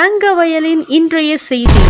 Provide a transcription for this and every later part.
தங்கவயலின் இன்றைய செய்தி.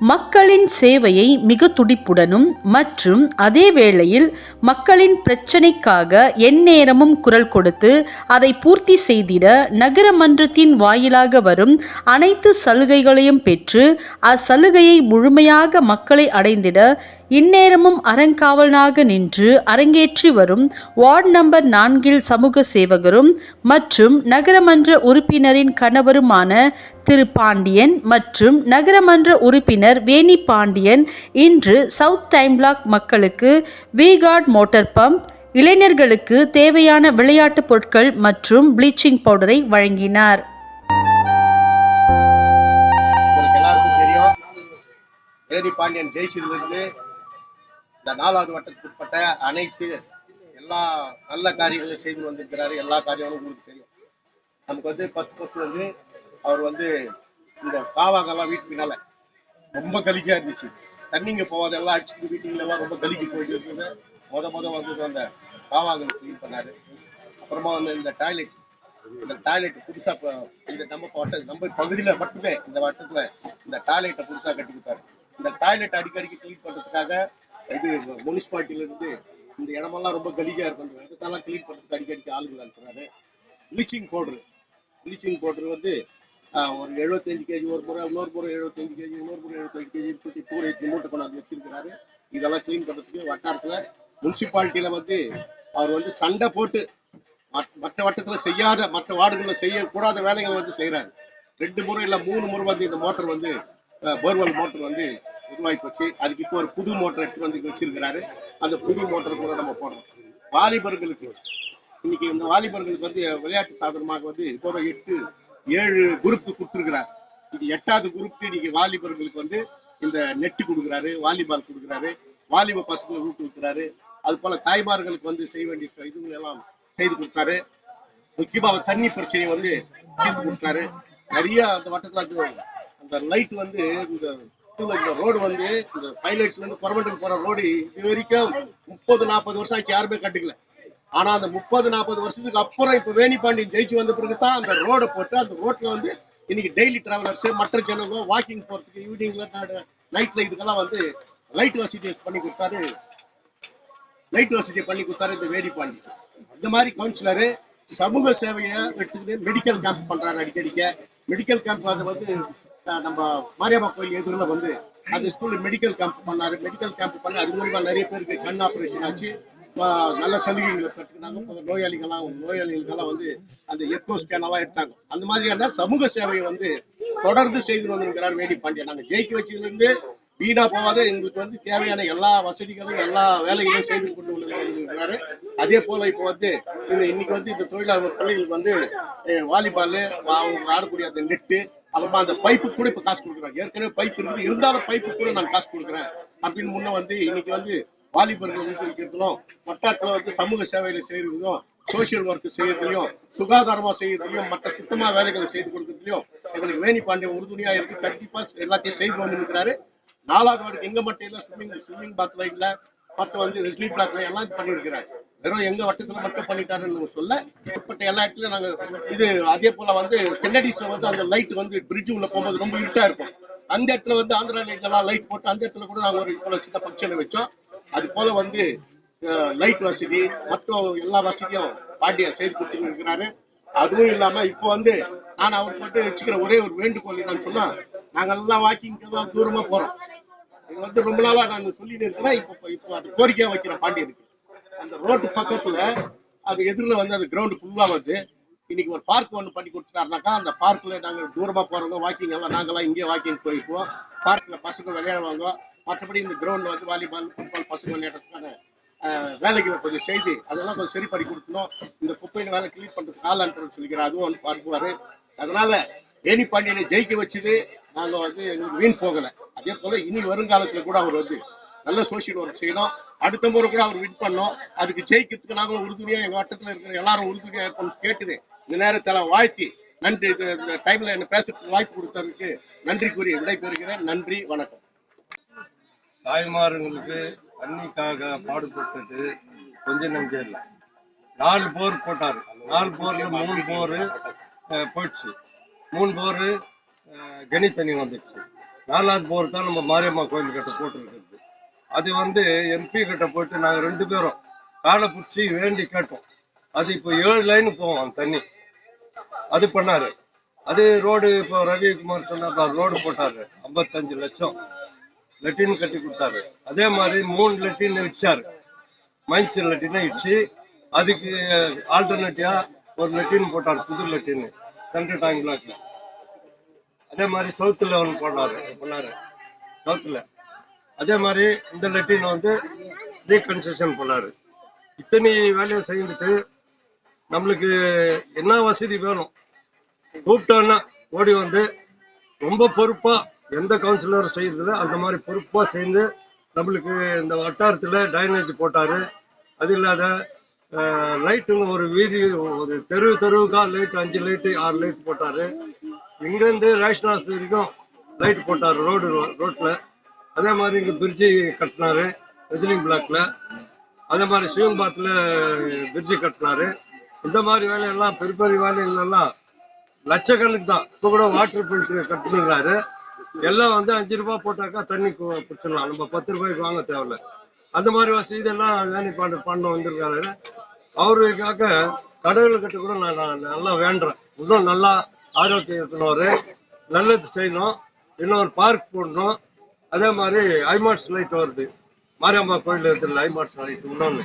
மக்களின் சேவையை மிக துடிப்புடனும் மற்றும் அதே வேளையில் மக்களின் பிரச்சினைக்காக எந்நேரமும் குரல் கொடுத்து அதை பூர்த்தி செய்திட நகரமன்றத்தின் வாயிலாக வரும் அனைத்து சலுகைகளையும் பெற்று அச்சலுகையை முழுமையாக மக்களை அடைந்திட இந்நேரமும் அறங்காவலனாக நின்று அரங்கேற்றி வரும் வார்டு நம்பர் நான்கில் சமூக சேவகரும் மற்றும் நகரமன்ற உறுப்பினரின் கணவருமான திரு பாண்டியன் மற்றும் நகரமன்ற உறுப்பினர் வேணி பாண்டியன் இன்று சவுத் டைம்லாக் மக்களுக்கு விகார்ட் மோட்டார் பம்ப் இளைஞர்களுக்கு தேவையான விளையாட்டுப் பொருட்கள் மற்றும் ப்ளீச்சிங் பவுடரை வழங்கினார். வேணி பாண்டியன் ஜெயிச்சிலிருந்து இந்த நாலாவது வட்டத்துக்குட்பட்ட அனைத்து எல்லா நல்ல காரியங்களையும் செய்து வந்திருக்கிறாரு. எல்லா காரியங்களும் உங்களுக்கு தெரியும். நமக்கு வந்து ஃபஸ்ட் ஃபர்ஸ்ட் வந்து அவர் வந்து இந்த காவாங்கெல்லாம் வீட்டு மேலே ரொம்ப கலிக்கா இருந்துச்சு. தண்ணிங்க போகாதெல்லாம் அடிச்சுட்டு வீட்டுங்களெல்லாம் ரொம்ப கலிக்கு போயிட்டு இருக்குது முத முத வந்து அந்த காவாங்கல் க்ளீன் பண்ணாரு. அப்புறமா வந்து இந்த டாய்லெட் இந்த டாய்லெட் புதுசாக இந்த நம்ம வட்ட நம்ம பகுதியில மட்டுமே இந்த வட்டத்தில் இந்த டாய்லெட்டை புதுசாக கட்டி கொடுத்தாரு. இந்த டாய்லெட் அடிக்கடிக்கு க்ளீன் பண்ணுறதுக்காக இது முனிசிபாலிட்டியிலிருந்து இந்த இடமெல்லாம் ரொம்ப கலிகா இருக்கும். அந்த இடத்தெல்லாம் க்ளீன் பண்ணுறதுக்கு அடிக்கடிக்கு ஆளுகள் அனுப்புறாரு. ப்ளீச்சிங் பவுட்ரு ப்ளீச்சிங் பவுடர் வந்து ஒரு எழுபத்தஞ்சு கேஜி ஒரு முறை இன்னொரு முறை எழுபத்தஞ்சு கேஜி இன்னொரு முறை எழுபத்தஞ்சு கேஜி தூக்கி தூரை மூட்டை கொண்டாந்து வச்சிருக்கிறாரு. இதெல்லாம் க்ளீன் பண்ணுறதுக்கு வட்டாரத்தில் முனிசிபாலிட்டியில வந்து அவர் வந்து சண்டை போட்டு மற்ற- மற்ற செய்யாத மற்ற வார்டுகளில் செய்யக்கூடாத வேலைகளை வந்து செய்கிறாரு ரெண்டு முறை இல்லை மூணு முறை வந்து இந்த மோட்டர் வந்து போர்வெல் மோட்டர் வந்து உருவாக்கி வச்சு அதுக்கு இப்போ ஒரு புது மோட்டர் எடுத்து வந்து வச்சிருக்கிறாரு. அந்த புது மோட்டர் கூட நம்ம போடுறோம். வாலிபர்களுக்கு இன்னைக்கு இந்த வாலிபர்களுக்கு வந்து விளையாட்டு சாதனமாக வந்து இப்போ எட்டு ஏழு குரூப் கொடுத்துருக்கிறார். இது எட்டாவது குரூப் இன்னைக்கு வாலிபர்களுக்கு வந்து இந்த நெட்டு கொடுக்குறாரு வாலிபால் கொடுக்குறாரு வாலிப பசங்களை ஊக்குவிக்கிறாரு அது போல தாய்மார்களுக்கு வந்து செய்ய வேண்டிய இதுகள் எல்லாம் செய்து கொடுத்தாரு. முக்கியமா அவர் தண்ணி பிரச்சனையை வந்து தீர்த்து கொடுத்தாரு. நிறைய அந்த வட்டத்தில் அந்த லைட் வந்து இந்த இந்த ரோடு வந்து இந்த பைலட்ஸ்ல இருந்து பர்மனெண்ட் போற ரோடு இது வரைக்கும் முப்பது நாற்பது வருஷம் ஆச்சு யாருமே கட்டுக்கல ஆனா அந்த முப்பது நாற்பது வருஷத்துக்கு அப்புறம் இப்ப வேணிபாண்டியன் ஜெயிச்சு வந்த பிறகு தான் அந்த ரோடை போட்டு அந்த ரோட்ல வந்து இன்னைக்கு டெய்லி டிராவலர்ஸ் மற்ற ஜனங்க வாக்கிங் போறதுக்கு ஈவினிங்ல நைட்ல இதுக்கெல்லாம் வந்து லைட் வசதி பண்ணி கொடுத்தாரு. லைட் வசதி பண்ணி கொடுத்தாரு இந்த வேடிப்பாண்டி இந்த மாதிரி கவுன்சிலரு சமூக சேவையை எடுத்துக்கிட்டு மெடிக்கல் கேம்ப் பண்றாரு அடிக்கடிக்க. மெடிக்கல் கேம்ப் அது வந்து நம்ம மாரியம்மா கோயில் எதிரில் வந்து அந்த ஸ்கூலில் மெடிக்கல் கேம்ப் பண்ணாரு. மெடிக்கல் கேம்ப் பண்ணி அது மூலமா நிறைய பேருக்கு கண் ஆப்ரேஷன் ஆச்சு. நல்ல சலுகைகளை பெற்றுக்கிட்டாங்க. நோயாளிகளாக நோயாளிகள்லாம் நோயாளிகளுக்கெல்லாம் வந்து அந்த எக்கோ ஸ்கேனெல்லாம் எடுத்தாங்க. அந்த மாதிரியான சமூக சேவையை வந்து தொடர்ந்து செய்து வந்திருக்கிறார் வேடி பாண்டியன். நாங்கள் ஜெயிக்க வச்சதுலேருந்து வீணா போகாத எங்களுக்கு வந்து தேவையான எல்லா வசதிகளும் எல்லா வேலைகளும் செய்து கொண்டு வந்திருக்கிறாரு. அதே போல இப்போ வந்து இது இன்னைக்கு வந்து இந்த தொழிலாளர் பிள்ளைகளுக்கு வந்து வாலிபால் அவங்க ஆடக்கூடிய அந்த நெட்டு அப்புறமா அந்த பைப்பு கூட இப்போ காசு கொடுக்குறாங்க ஏற்கனவே பைப் இருக்குது. இருந்தாலும் பைப்பு கூட நான் காசு கொடுக்குறேன் அப்படின்னு முன்ன வந்து இன்னைக்கு வந்து வாலிபர்கள் ஊக்குவிக்கிறதும் மட்டாக்களை வந்து சமூக சேவையில செய்யறதும் சோசியல் ஒர்க் செய்யறதுலையும் சுகாதாரமா செய்யறதுலையும் மற்ற சுத்தமா வேலைகளை செய்து கொடுக்கறதுலையும் எங்களுக்கு வேணி பாண்டியன் உறுதுணையா இருக்கு கண்டிப்பா எல்லாத்தையும் செய்து வந்து இருக்கிறாரு. நாலாவது வார்டுக்கு எங்க மட்டும் இல்ல ஸ்விம்மிங் ஸ்விம்மிங் பாத்ல இல்ல மற்ற வந்து ரெஸ்லி பிளாக்ல எல்லாம் பண்ணியிருக்கிறாரு வெறும் எங்க வட்டத்துல மட்டும் பண்ணிட்டாருன்னு சொல்ல ஏற்பட்ட எல்லா இடத்துலயும் நாங்க இது அதே போல வந்து கென்னடிஸ்ல வந்து அந்த லைட் வந்து பிரிட்ஜ் உள்ள போகும்போது ரொம்ப இருட்டா இருக்கும். அந்த இடத்துல வந்து ஆந்திரா லைட் எல்லாம் லைட் போட்டு அந்த இடத்துல கூட நாங்க ஒரு போல சின்ன ஃபங்க்ஷன் வச்சோம். அது போல வந்து லைட் வசதி மற்றும் எல்லா வசதியும் பாண்டியர் செய்து கொடுத்துட்டு இருக்கிறாரு. அதுவும் இல்லாம இப்போ வந்து நான் அவருக்கு மட்டும் வச்சுக்கிற ஒரே ஒரு வேண்டுகோள் என்னன்னு சொன்னா நாங்க எல்லாம் வாக்கிங் தான் தூரமா போறோம். இது வந்து ரொம்ப நாளா நான் சொல்லிட்டு இருக்கிறேன் இப்போ இப்போ அது கோரிக்கையா வைக்கிறேன் பாண்டியருக்கு. அந்த ரோட்டு பக்கத்துல அது எதிரில் வந்து அந்த கிரவுண்டு ஃபுல்லாக வந்து இன்னைக்கு ஒரு பார்க் ஒன்று பண்ணி கொடுத்துட்டாருனாக்கா அந்த பார்க்கில் நாங்கள் தூரமாக போகிறவங்க வாக்கிங் எல்லாம் நாங்களாம் இங்கே வாக்கிங் போயிருப்போம் பார்க்கில் பசங்க விளையாடுவாங்க. மற்றபடி இந்த கிரவுண்டில் வந்து வாலிபால் ஃபுட்பால் பசங்க விளையாடுறதுக்கான வேலைக்கு வேலைகளை கொஞ்சம் செய்து அதெல்லாம் கொஞ்சம் சரி பண்ணி கொடுக்கணும். இந்த குப்பையின் வேலை கிளீன் பண்ணுறதுக்கு ஆள் அனுப்புறேன்னு சொல்லிக்கிறேன் அதுவும் வந்து பார்க்குவார். அதனால வேணி பாண்டியனை ஜெயிக்க வச்சுது நாங்கள் வந்து எங்களுக்கு வீண் போகலை. அதே போல் இனி வருங்காலத்தில் கூட அவர் வந்து நல்ல சோஷியல் ஒர்க் செய்யணும். அடுத்த முறை கூட அவர் வின் பண்ணோம். அதுக்கு ஜெயிக்கிறதுக்கு நாங்களும் உறுதுணையாக எங்கள் வட்டத்தில் இருக்கிற எல்லாரும் உறுதுணையாக இருக்கணும்னு கேட்டுது இந்த நேரத்தில் வாழ்த்தி நன்றி. இந்த டைமில் என்ன பேசுறதுக்கு வாய்ப்பு கொடுத்ததுக்கு நன்றி கூறி விடைபெறுகிறேன். நன்றி வணக்கம். தாய்மார்களுக்கு தண்ணிக்காக பாடுபட்டது கொஞ்சம் நஞ்சம் இல்லை. நாலு போர் போட்டார். நாலு போர்ல மூணு போர் போயிடுச்சு. மூணு போர் கனி தண்ணி வந்துடுச்சு. நாலாவது போர் தான் நம்ம மாரியம்மா கோயில் கட்ட போட்டுருக்கிறது. அது வந்து எம்பி கிட்ட போயிட்டு நாங்கள் ரெண்டு பேரும் காலை பிடிச்சி வேண்டி கேட்டோம். அது இப்போ ஏழு லைன் போவோம் அந்த தண்ணி. அது பண்ணாரு. அது ரோடு இப்போ ரவிக்குமார் சொன்னார் ரோடு போட்டாரு. ஐம்பத்தஞ்சு லட்சம் லெட்டின் கட்டி கொடுத்தாரு. அதே மாதிரி மூணு லெட்டின் வச்சாரு மைன்ஸ் லெட்டினை வச்சு அதுக்கு ஆல்டர்னேட்டிவா ஒரு லெட்டின் போட்டார் புது லெட்டின் சென்ட்ரல் டாங் பிளாக்ல அதே மாதிரி சவுத்தில் ஒன்று போட்டாரு பண்ணாரு. சவுத்தில் அதே மாதிரி இந்த லெட்டின் வந்து ரீகன்ஸ்ட்ரக்ஷன் பண்ணாரு. இத்தனை வேலையை செய்துட்டு நம்மளுக்கு என்ன வசதி வேணும்? கூப்பிட்டோன்னா ஓடி வந்து ரொம்ப பொறுப்பாக எந்த கவுன்சிலரும் செய்யறதில்ல அந்த மாதிரி பொறுப்பாக சேர்ந்து நம்மளுக்கு இந்த வட்டாரத்தில் டைனேஜ் போட்டார். அது இல்லாத லைட்டுங்க ஒரு வீதி ஒரு தெரு தெருவுக்கா லைட் அஞ்சு லைட்டு ஆறு லைட் போட்டார். இங்கேருந்து ரேஷன் ஹாஸ்பிட்டல் வரைக்கும் லைட் போட்டார் ரோடு ரோட்டில் அதே மாதிரி இங்கே பிரிட்ஜி கட்டினாரு வெஜிலிங் பிளாக்ல அதே மாதிரி சிவம்பாத்தில் பிரிட்ஜி கட்டினாரு. இந்த மாதிரி வேலையெல்லாம் பெரிய பெரிய வேலைகளெல்லாம் லட்சக்கணக்கு தான். இப்போ கூட வாட்டர் ஃபில்டர் கட்டுனுங்கிறாரு எல்லாம் வந்து அஞ்சு ரூபாய் போட்டாக்கா தண்ணி கு- பிடிச்சிடலாம் நம்ம பத்து ரூபாய்க்கு வாங்க தேவையில்ல. அந்த மாதிரி வசதி எல்லாம் வேணி பாண்டு பண்ண வந்திருக்காரு. அவருக்காக கடவுள்கிட்ட கூட நான் நான் நல்லா வேண்டுறேன். இன்னும் நல்லா ஆரோக்கியம் இருக்கணும் நல்லது செய்யணும். இன்னும் ஒரு பார்க் போடணும். அதே மாதிரி ஐமாட்ஸ் லைட் வருது. மாரியம்மா கோயில் இருக்கிற ஐமாட்ஸ் லைட் இன்னொன்று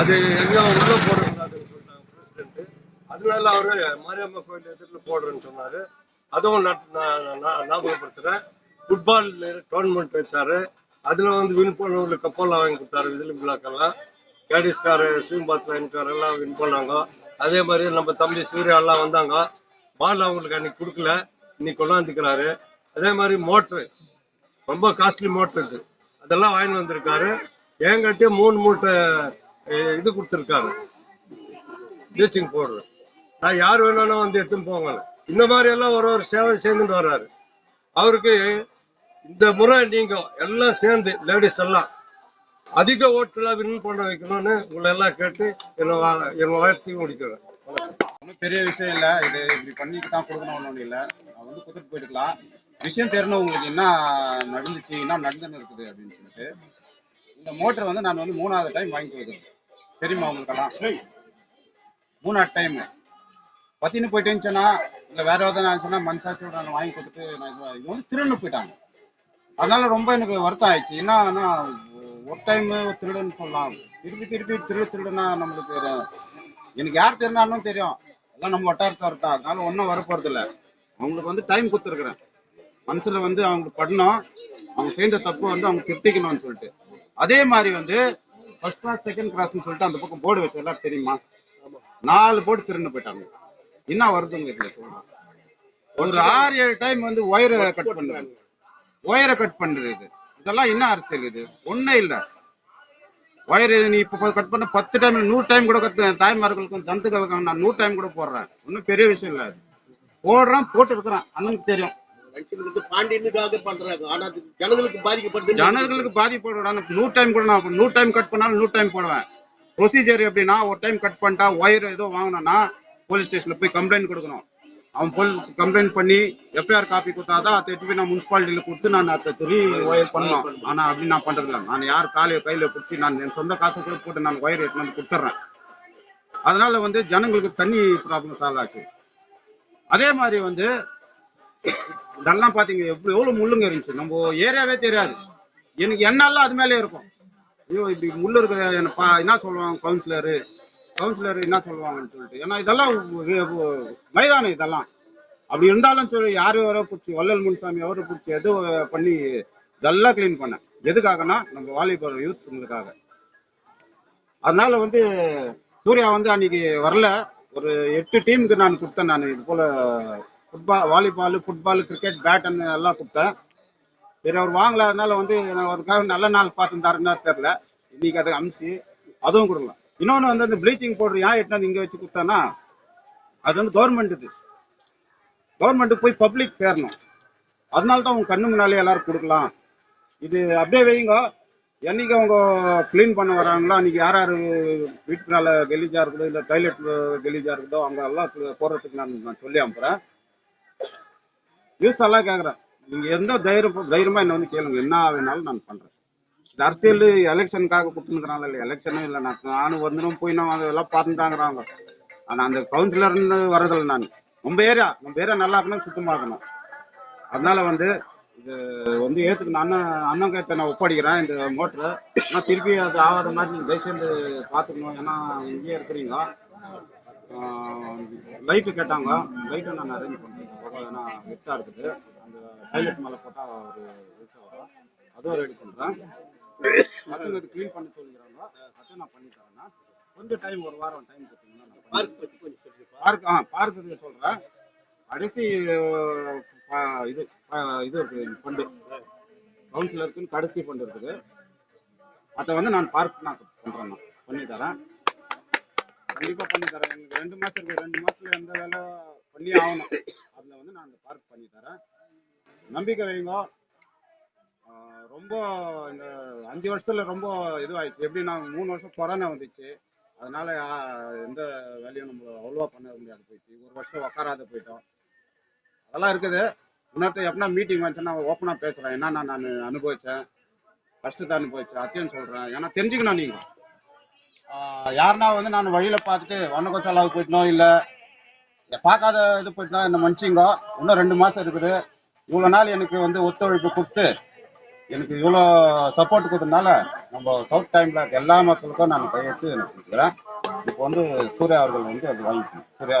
அது எங்கே உள்ள போடக்கூடாதுன்னு சொல்லிட்டாங்க அதனால அவரு மாரியம்மா கோயில் எதிரில் போடுறேன்னு சொன்னார். அதுவும் நான் நான் ஃபுட்பால் டோர்னமெண்ட் வச்சாரு. அதில் வந்து வின் பண்ணவங்களுக்கு கப்பல்லாம் வாங்கி கொடுத்தாரு. விஜிலி பிளாக்கெல்லாம் கேடிஸ்காரு சீம்பாத் லைன்கார் எல்லாம் வின் பண்ணாங்க. அதே மாதிரி நம்ம தம்பி சூர்யா எல்லாம் வந்தாங்க. பால் அவங்களுக்கு அன்னைக்கு கொடுக்கல. இன்னைக்கு கொண்டாந்துக்கிறாரு. அதே மாதிரி மோட்ரு ரொம்ப காஸ்ட்லி மோட்ரு இது. அதெல்லாம் வாங்கி வந்திருக்காரு. என்கிட்டயும் மூணு மூட்டை இது கொடுத்துருக்காரு. ப்ளீச்சிங் பவுடர் நான் யார் வேணாலும் வந்து எடுத்துன்னு போங்க இந்த மாதிரி எல்லாம் ஒரு ஒரு சேவை சேர்ந்துட்டு வர்றாரு. அவருக்கு இந்த முறை நீங்க எல்லாம் சேர்ந்து லேடிஸ் எல்லாம் அதிக ஓட்டுல வின் பண்ண வைக்கணும்னு உங்களை எல்லாம் கேட்டு என்ன வா- என் முடிக்கிறேன். ஒன்றும் பெரிய விஷயம் இல்லை. இது இப்படி பண்ணிட்டு தான் கொடுக்கணும் ஒன்றும் இல்லை. நான் வந்து கொடுத்துட்டு போயிட்டுக்கலாம் விஷயம் தெரியணும் உங்களுக்கு என்ன நடந்துச்சு என்ன நடந்துன்னு இருக்குது அப்படின்னு சொல்லிட்டு இந்த மோட்டர் வந்து நான் வந்து மூணாவது டைம் வாங்கி கொடுக்குறது தெரியுமா உங்களுக்கெல்லாம்? மூணாவது டைம் பத்தின்னு போயிட்டேன்னு சொன்னா இல்லை வேற ஏதாவது நான் சொன்னால் மனசாட்சியோட நான் வாங்கி கொடுத்துட்டு நான் இது வந்து திருடு போயிட்டாங்க. அதனால ரொம்ப எனக்கு வருத்தம் ஆயிடுச்சு என்னன்னா ஒரு டைம் திருடுன்னு சொல்லலாம். திருப்பி திருப்பி திருடு திருடுனா நம்மளுக்கு எனக்கு யார் தெரிஞ்சாலும் தெரியும். எல்லாம் நம்ம வட்டாரத்தை வரட்டா அதனால ஒன்றும் வரப்போறது இல்லை அவங்களுக்கு வந்து டைம் கொடுத்துருக்குறேன். மனசுல வந்து அவங்க பண்ணோம். அவங்க செய்த தப்பு வந்து அவங்க திருத்திக்கணும்னு சொல்லிட்டு. அதே மாதிரி வந்து ஃபர்ஸ்ட் கிளாஸ் செகண்ட் கிளாஸ்னு சொல்லிட்டு அந்த பக்கம் போர்டு வச்சு எல்லாரும் தெரியுமா? நாலு போர்டு திருண்டு போயிட்டாங்க. என்ன வருது உங்களுக்கு? சொல்லுங்க ஒரு ஆறு ஏழு டைம் வந்து ஒயரை கட் பண்ணுறாங்க ஒயரை கட் பண்ணுறது இதெல்லாம் என்ன அரசியல் இது? ஒன்றும் இல்லை. ஒயர் நீ இப்போ கட் பண்ண பத்து டைம் நூறு டைம் கூட கட் தாய்மார்களுக்கும் ஜந்துக்களுக்கும் நான் நூறு டைம் கூட போடுறேன். ஒன்றும் பெரிய விஷயம் இல்லை போடுறான் போட்டு இருக்கிறேன் அண்ணனுக்கு தெரியும். வந்து பாண்டியனுக்காக பண்றாங்க. ஜனங்களுக்கு பாதிக்கப்படுது. ஜனங்களுக்கு பாதிப்பு நான் நூறு டைம் கூட நான் நூறு டைம் கட் பண்ணாலும் நூறு டைம் போடுவேன். ப்ரொசீஜர் எப்படின்னா ஒரு டைம் கட் பண்ணிட்டா ஒயர் ஏதோ வாங்கினோன்னா போலீஸ் ஸ்டேஷனில் போய் கம்ப்ளைண்ட் கொடுக்கணும். அவன் போலீஸ் கம்ப்ளைண்ட் பண்ணி எஃப்ஐஆர் காப்பி கொடுத்தாதான் அதை எடுத்து போய் நான் முனிசிபாலிட்டியில் கொடுத்து நான் அதை துணி ஒயர் பண்ணணும். ஆனால் அப்படி நான் பண்ணுறதில்ல நான் யார் காலையை கையில் பிடிச்சி நான் என் சொந்த காசு கூட போட்டு நான் ஒயர் எடுத்து வந்து கொடுத்துட்றேன். அதனால வந்து ஜனங்களுக்கு தண்ணி ப்ராப்ளம் சால்வ் ஆச்சு. அதே மாதிரி வந்து இதெல்லாம் பார்த்தீங்க எப்படி எவ்வளோ முள்ளுங்க இருந்துச்சு. நம்ம ஏரியாவே தெரியாது. எனக்கு எண்ணெல்லாம் அது மேலே இருக்கும். ஐயோ இப்படி முள்ளு இருக்கிற என்ன சொல்லுவாங்க கவுன்சிலரு கவுன்சிலர் என்ன சொல்லுவாங்கன்னு சொல்லிட்டு. ஏன்னா இதெல்லாம் மைதானம் இதெல்லாம். அப்படி இருந்தாலும் சொல்லி யார் யாரோ பிடிச்சி வள்ளல் முன்சாமி அவரை பிடிச்சி எதோ பண்ணி இதெல்லாம் க்ளீன் பண்ணேன். எதுக்காகனா நம்ம வாலிபால் யூத்துங்களுக்காக அதனால வந்து சூர்யா வந்து அன்னைக்கு வரல. ஒரு எட்டு டீமுக்கு நான் கொடுத்தேன் நான். இது போல் ஃபுட்பால் வாலிபாலு ஃபுட்பாலு கிரிக்கெட் பேட்டுன்னு எல்லாம் கொடுத்தேன் சரி அவர் வாங்கலாதனால வந்து நான் அவருக்காக நல்ல நாள் பார்த்துருந்தாருன்னா தெரில இன்னைக்கு அதை அமிச்சு அதுவும் கொடுக்கலாம். இன்னொன்று வந்து அந்த ப்ளீச்சிங் பவுடர் ஏன் எட்டாந்து இங்கே வச்சு கொடுத்தேன்னா அது வந்து கவர்மெண்ட் இது. கவர்மெண்ட்டுக்கு போய் பப்ளிக் சேரணும். அதனால தான் உங்கள் கண்ணு முன்னாலே எல்லோரும் கொடுக்கலாம். இது அப்படியே வைங்க. என்னைக்கு அவங்க க்ளீன் பண்ண வராங்களோ அன்றைக்கி யார் யார் வீட்டுனால கெலீஜாக இருக்குதோ இல்லை டாய்லெட் கெலீஜாக இருக்குதோ அவங்க எல்லாம் போடுறதுக்கு நான் நான் சொல்லி அனுப்புகிறேன் யூஸ் எல்லாம் கேட்குறேன் நீங்கள் எந்த தைரியம் தைரியமாக என்னை வந்து கேளுங்க. என்ன வேணாலும் நான் பண்ணுறேன் இந்த அரசியல் எலெக்ஷனுக்காக கொடுத்துருக்குறாங்க இல்லை எலெக்ஷனும் இல்லை நான் நானும் வந்துடும் போய் நான் அதெல்லாம் பார்த்துட்டாங்கிறாங்க. ஆனால் அந்த கவுன்சிலர்னு வரதில்லை நான். உங்கள் ஏரியா நம்ம ஏரியா நல்லா இருக்கணும் சுத்தமாக இருக்கணும். அதனால வந்து இது வந்து ஏற்றுக்கு நான் அண்ணன் அண்ணன் கிட்ட நான் ஒப்படைக்கிறேன். இந்த மோட்ரு ஆனால் திருப்பி அது ஆகாத மாதிரி நீங்கள் தயவுசெய்து பார்த்துக்கணும். ஏன்னா இங்கேயே இருக்கிறீங்க. லைட்டு கேட்டாங்க. லைட்டை நான் அரேஞ்ச் பண்ணுறேன் வெட்டாக இருக்குது அந்த டைலட் மேலே போட்டால் ஒரு வெளிச்சம் வரும். அதுவும் ரெடி பண்ணுறேன் அதுவும் இது க்ளீன் பண்ண சொல்லிக்கிறாங்க அதுவும் நான் பண்ணி தரேன்னா கொஞ்சம் டைம் ஒரு வாரம் டைம் கொடுத்தீங்கன்னா நான் பண்ணி பார்க் ஆ பார்க்கு சொல்கிறேன் கடைசி இது இது இருக்குது ஃபண்டு கவுன்சிலருக்குன்னு கடைசி ஃபண்டு இருக்குது. அதை வந்து நான் பார்க் நான் பண்ணுறேன் நான். பண்ணி தரேன். கண்டிப்பாக பண்ணி தரேன். எனக்கு ரெண்டு மாதம் இருக்குது ரெண்டு மாதத்துல எந்த வேலை பண்ணி ஆகணும். அதில் வந்து நான் அந்த பார்க் பண்ணி தரேன். நம்பிக்கை வைங்க. ரொம்ப இந்த அஞ்சு வருஷத்துல ரொம்ப இதுவாயிடுச்சு. எப்படின்னா மூணு வருஷம் கொரோனா வந்துச்சு. அதனால எந்த வேலையும் நம்ம அவ்வளோவா பண்ண முடியாது போயிடுச்சு. ஒரு வருஷம் உக்காராத போயிட்டோம். அதெல்லாம் இருக்குது. இன்னொருத்தர் எப்படின்னா மீட்டிங் வந்துச்சுன்னா ஓப்பனாக பேசுகிறேன் என்னன்னா நான் அனுபவித்தேன் கஷ்டத்தை அனுபவிச்சேன். அத்தையும் சொல்கிறேன் ஏன்னா தெரிஞ்சுக்கணும் நீங்கள் யாருன்னா வந்து நான் வழியில் பார்த்துட்டு ஒன்றை கொஞ்சம் போயிட்டனோ இல்லை. பார்க்காத இது போயிட்டுனா என்ன மன்னிச்சிங்க? இன்னும் ரெண்டு மாதம் இருக்குது. இவ்வளோ நாள் எனக்கு வந்து ஒத்துழைப்பு கொடுத்து எனக்கு இவ்வளோ சப்போர்ட் கொடுத்ததுனால நம்ம சவுத் டைமில் எல்லா மக்களுக்கும் நான் கையெழுத்து எனக்கு கொடுக்குறேன். இப்போ வந்து சூர்யா அவர்கள் வந்து அது வாங்கிக்கணும். சூர்யா